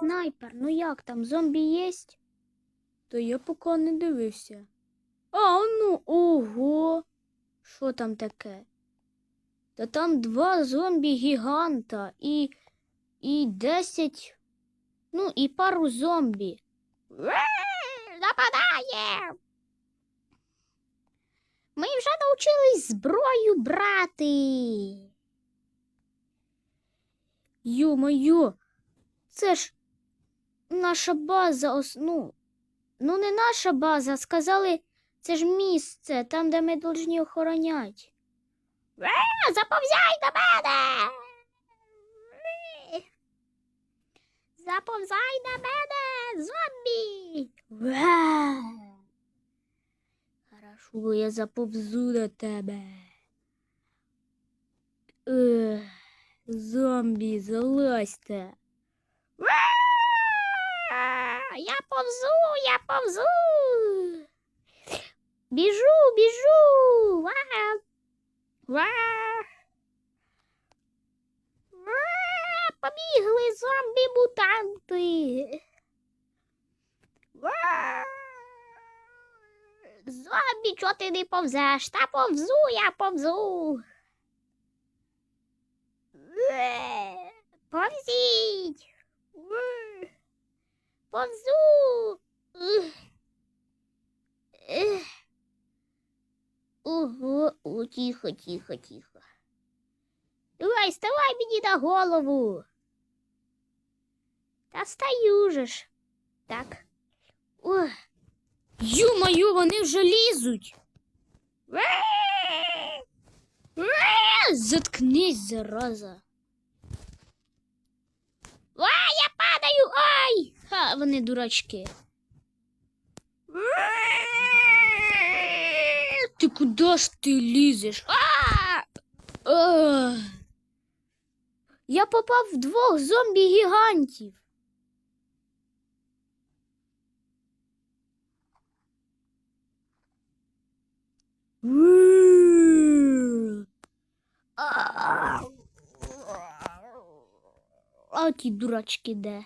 снайпер, ну як там, зомбі єсть? Та я поки не дивився. А, ну, ого. Що там таке? Та там два зомбі-гіганта і. і десять. Ну, і пару зомбі. Нападає. Ми вже навчились зброю брати. Йо-моє, це ж наша база, ос... ну, ну не наша база, сказали, це ж місце, там, де ми повинні охороняти. Е, Заповзяй до мене. Е. Заповзай на мене, зомбі. Ва! Хорошо, я заповзу до тебе. Ех, зомбі, залазьте. Ва! Я повзу, я повзу. Біжу, біжу. Ва! Ва! Ва! Побігли зомбі-мутанти. Ва! Зомбі, чого ти не повзеш? Та повзу, я повзу. Е, Повзіть. Е, Повзу. Ого, о, тихо, тихо, тихо. Давай, вставай мені на голову. Та стаю же ж. Так. Ох. Ю-мою, вони вже лізуть. Заткнись, зараза. А, я падаю! Ай! Ха, вони дурачки. Ти куди ж ти лізеш? Я попав в двох зомбі-гігантів. А ті дурачки де?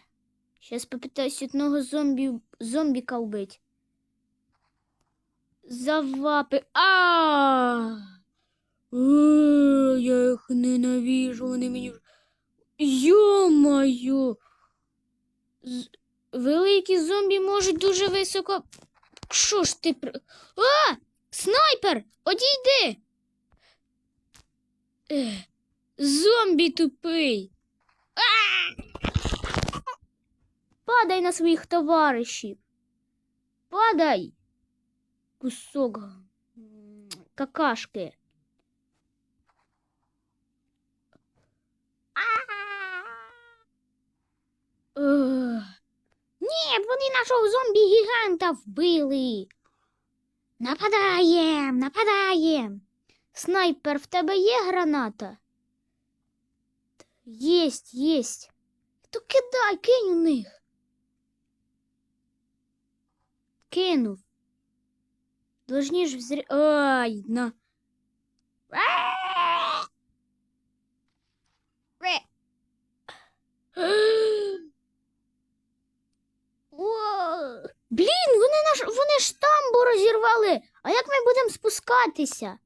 Щас попитаюсь одного зомбі, зомбіка вбить. Завапи. А! Е, Я їх ненавижу, вони мені. Йо-моє! Великі зомбі можуть дуже високо. Що ж ти. А! Снайпер! Одійди! Ех, зомбі тупий! А! Падай на своїх товаришів. Падай. Кусок м, какашки. Ех. Ні, вони нашого зомбі-гіганта вбили. Нападаєм, нападаєм. Снайпер, в тебе є граната? Єсть, єсть. То кидай, кинь у них. Кинув. Должні ж взрі... Ай, на. Блін, вони наш вони ж тамбу розірвали. А як ми будемо спускатися?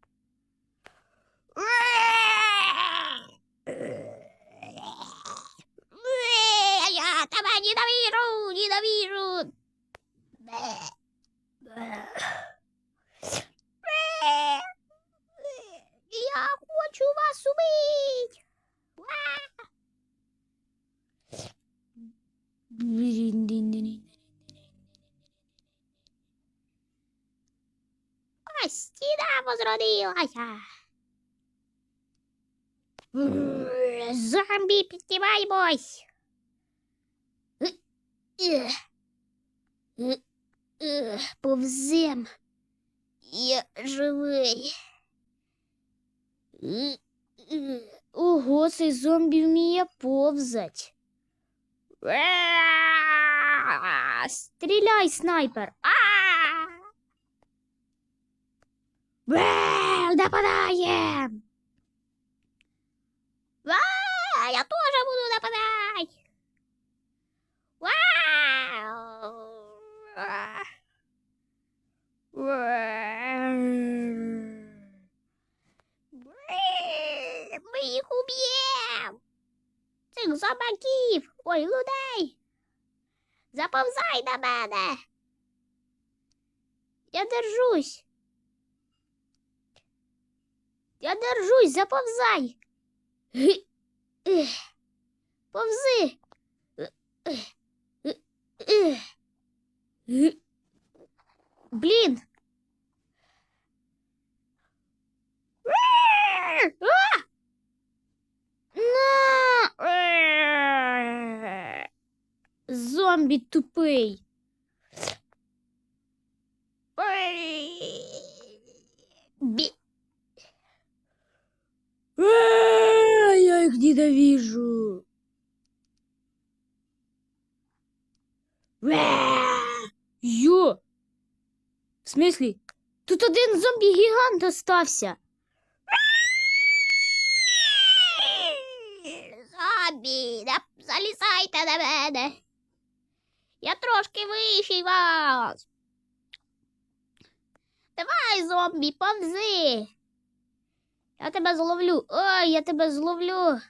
Я тебе ненавижу, ненавижу. Я хочу вас убить. А стіна возродилася. Зомбі, піднімаємось. Повзем. Я живий. Ого, цей зомбі вміє повзать. Стріляй, снайпер. Нападаєм! Мы их убьем! Цих собаків. Ой, людей. Заповзай на мене. Я держусь. Я держусь, заповзай. Повзи. Блін. Зомбі тупий. Бі... А, Я их ненавижу. Йо! В смислі? Тут один зомбі-гігант остався. Зомбі, да- залізайте на мене. Я трошки вищий вас. Давай, зомбі, повзи. Я тебе зловлю. Ой, я тебе зловлю.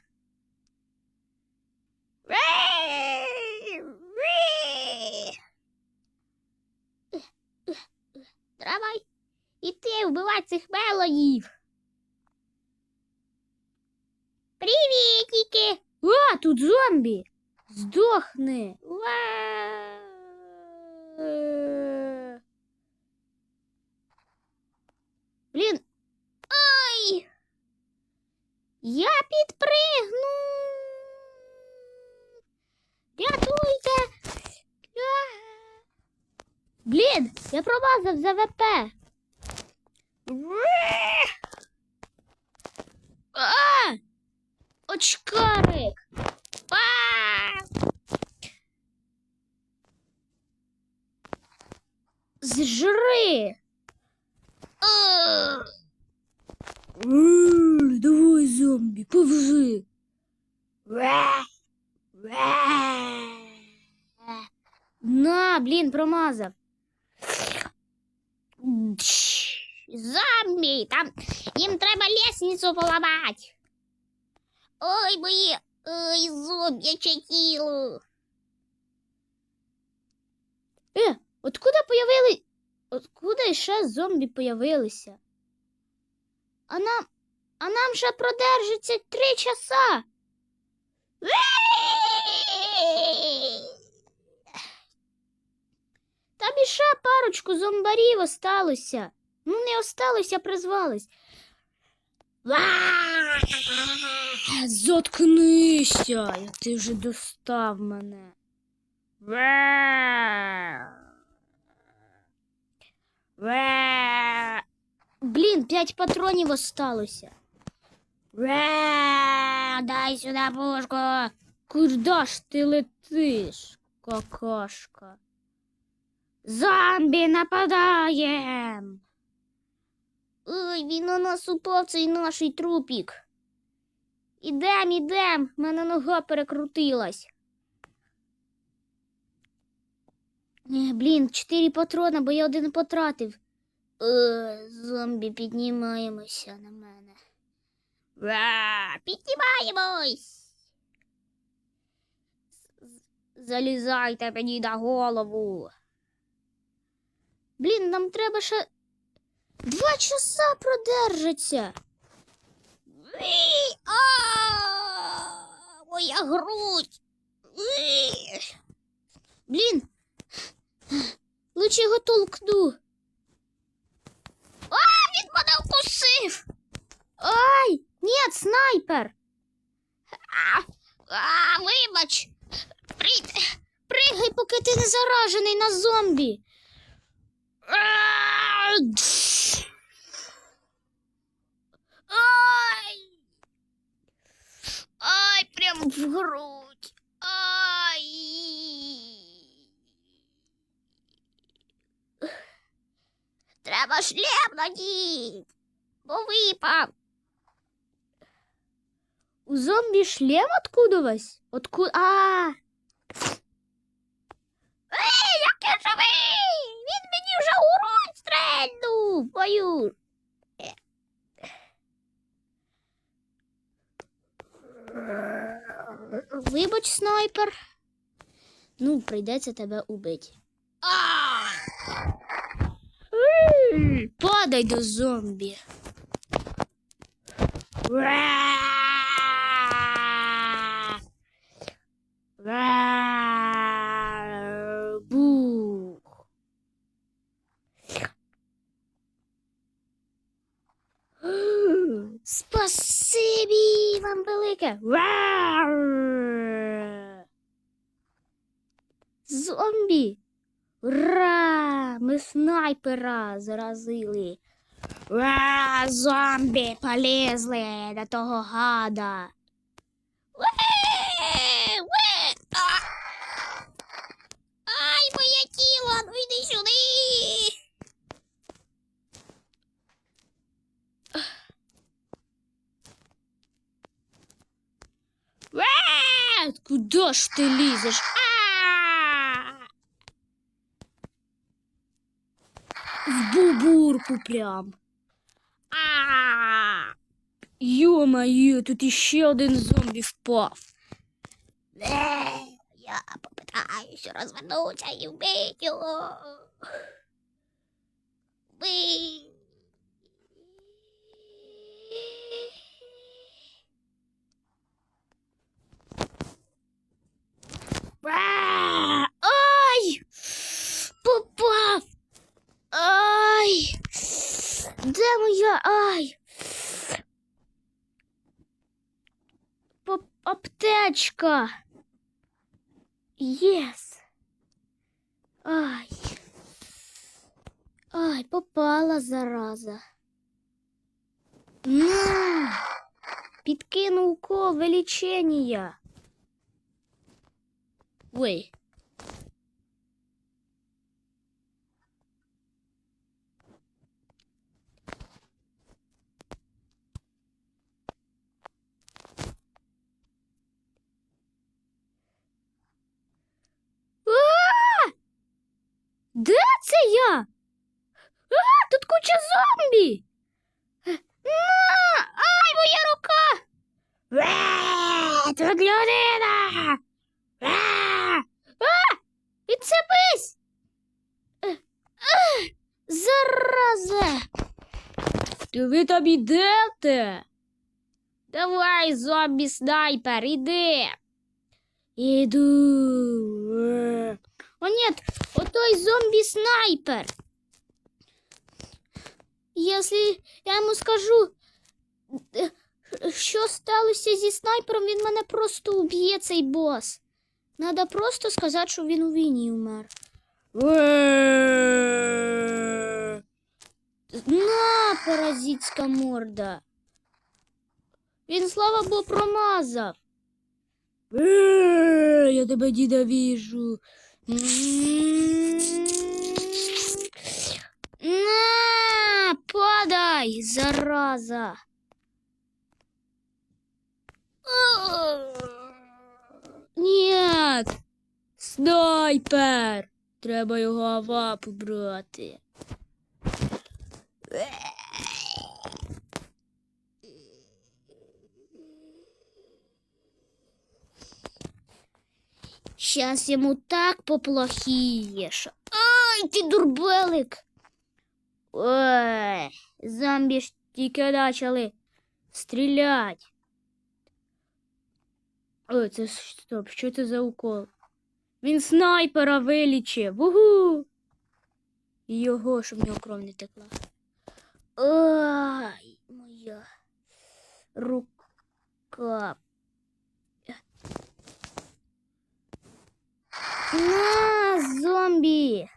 Давай. Іти вбивай цих мелоїв. Привітики. А, тут зомбі. Здохни. Блін. Ой. Я підпригну. Рятуйте. Блін, я промазав за ВП. А! Очкарик. А! Зжри. А! М, Давай, зомбі, повзи. На, блін, промазав. Зомбі, там їм треба лестницю поламати. Ой, мої, ой, зомбяче тіло. Е, откуда появили... Откуда ще зомбі появилися? А нам, а нам ще продержиться три часа. Там іще парочку зомбарів осталося. Ну, не осталось, а призвались. Заткнися, ти вже достав мене. Блін, п'ять патронів осталося. Дай сюди пушку. Куда ж ти летиш, какашка? Зомбі нападаєм. Ой, він на нас упав цей наш трупік. Ідем, ідем, мене нога перекрутилась. Е, блін, чотири патрона, бо я один потратив. Е, зомбі, піднімаємося на мене. Ва, піднімаємось. Залізайте мені на голову. Блін, нам треба ще два часа продержаться. Моя грудь. Блін. Лучше його толкну. Ай, ні, снайпер. А, а, вибач. При... Пригай, поки ти не заражений на зомбі. А, дж. Ай! Ай, прям в грудь. Ай! Треба шлем надіть, бо випав. У зомбі шлем откудувась? Откуда? А! Ей, як я живий! Він мені вже у грудь стрельнув! Бою! Вибач, снайпер. Ну, прийдеться тебе убити. Ей, Падай до зомбі. Спасибі вам велике. Зомбі. Ура! Ми снайпера заразили. Ура! Зомбі полізли до того гада. знает, куда ж ты лезешь. В бубурку прям. А-а-а. Ё-моё, тут еще один зомби впав. Я попытаюсь развернуться и убить его. Вы... аптечка. Єс. Ай. Ай, попала зараза. На! Підкинув кове лічення. Ой. куча зомбі. Е, На! Ай, моя рука! Е, Тут людина! Е, А! Відцепись! Е, е, Зараза! То ви там ідете? Давай, зомбі снайпер, іди. Іду. Е. О, ні, отой зомбі снайпер. Якщо я йому скажу, що сталося зі снайпером, він мене просто уб'є, цей бос. Надо просто сказати, що він у війні вмер. Е. На, паразитська морда. Він, слава Богу, промазав. Е, Я тебе діда віжу. Падай, зараза. Нет, снайпер. Треба його авапу брати. Щас йому так поплохіє. Ай, ти дурбелик. Ой, зомбі ж тільки почали стріляти. Ой, це стоп, що це за укол? Він снайпера вилічив. Угу. Його, щоб в нього кров не текла. Ай, моя рука. На, зомбі.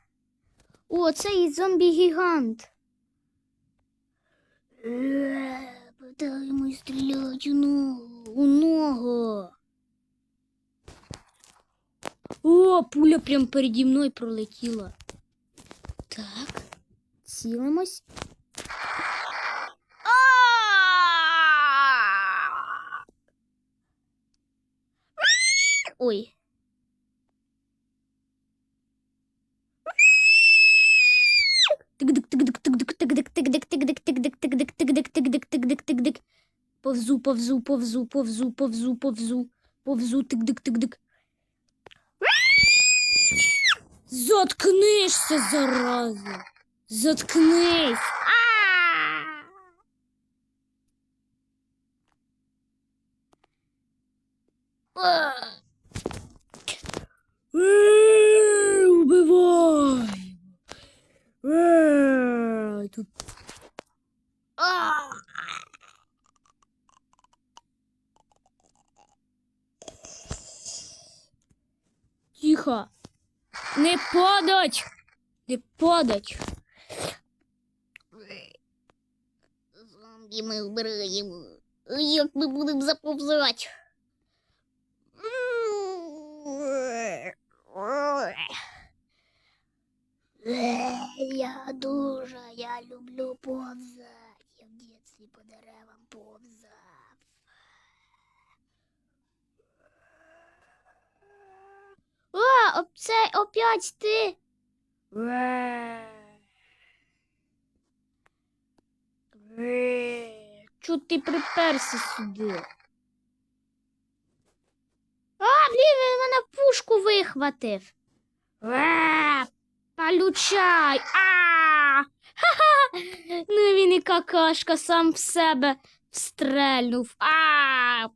О, це і зомбі-гігант. Подаємо стріляти у ногу. У ногу. О, пуля прям переді мною пролетіла. Так, цілимось. А! Ой. Повзу, повзу, повзу, повзу, повзу, повзу, повзу, тик-дик-тик-дик. Заткнешся, зараза. Заткнись. Убивай. Тут- Не падать. Не падать. Зомбі ми вбираємо. Як ми будемо заповзати? Я дуже, я люблю повзати. Я в дитинстві по деревам повзав. А, це опять ти. Чого ти приперся сюди? А, блін, він мене пушку вихватив. Е, Получай. А! Ха-ха! Ну він і какашка сам в себе встрельнув. А!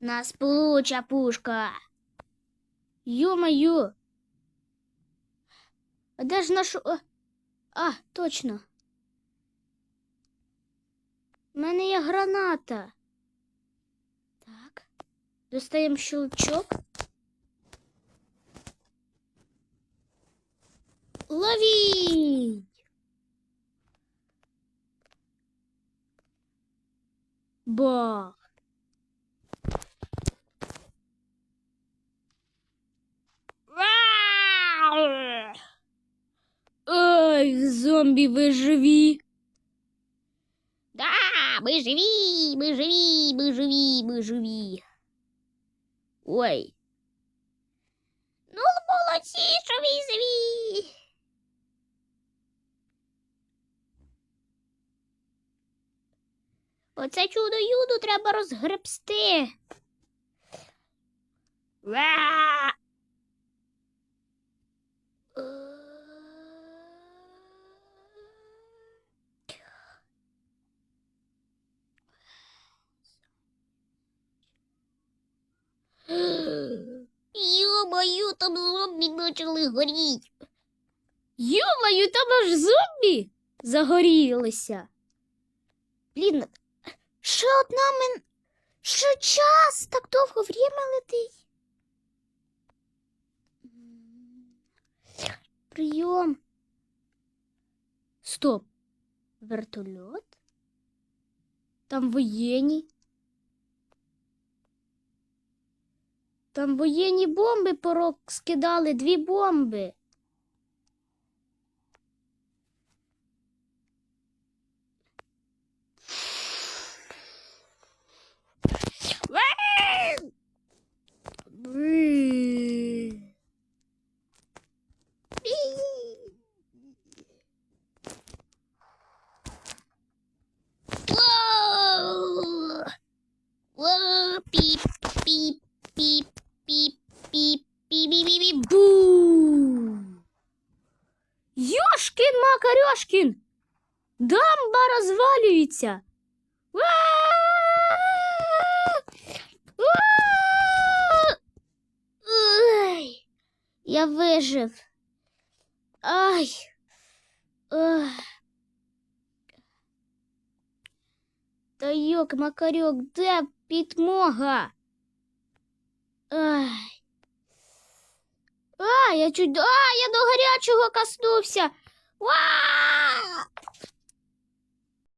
Нас получа пушка. Ё-моё! А де ж наш... А, точно. У мене є граната. Так. Достаємо щелчок. Ловіть! Бах! Ой, зомбі, ви живі. Да, ми живі, ми живі, ми живі, ми живі. Ой. Ну, молодці, що ви Оце чудо юду треба розгребсти. Ва! Ё-моё, там зомбі почали горіти. Йомаю, там аж зомбі загорілися. Блін, ще одна мен... Ще час, так довго время летить. Прийом. Стоп. Вертольот? Там воєнні. Там воєнні бомби порок скидали, дві бомби. Піп-піп-піп. Бу! Йошкін Макарьошкін! Дамба! Ой, я вижив. Ай. Та йок, Макарьок, де підмога? Ай. А, я чуть. А, я до гарячого коснувся. Ва!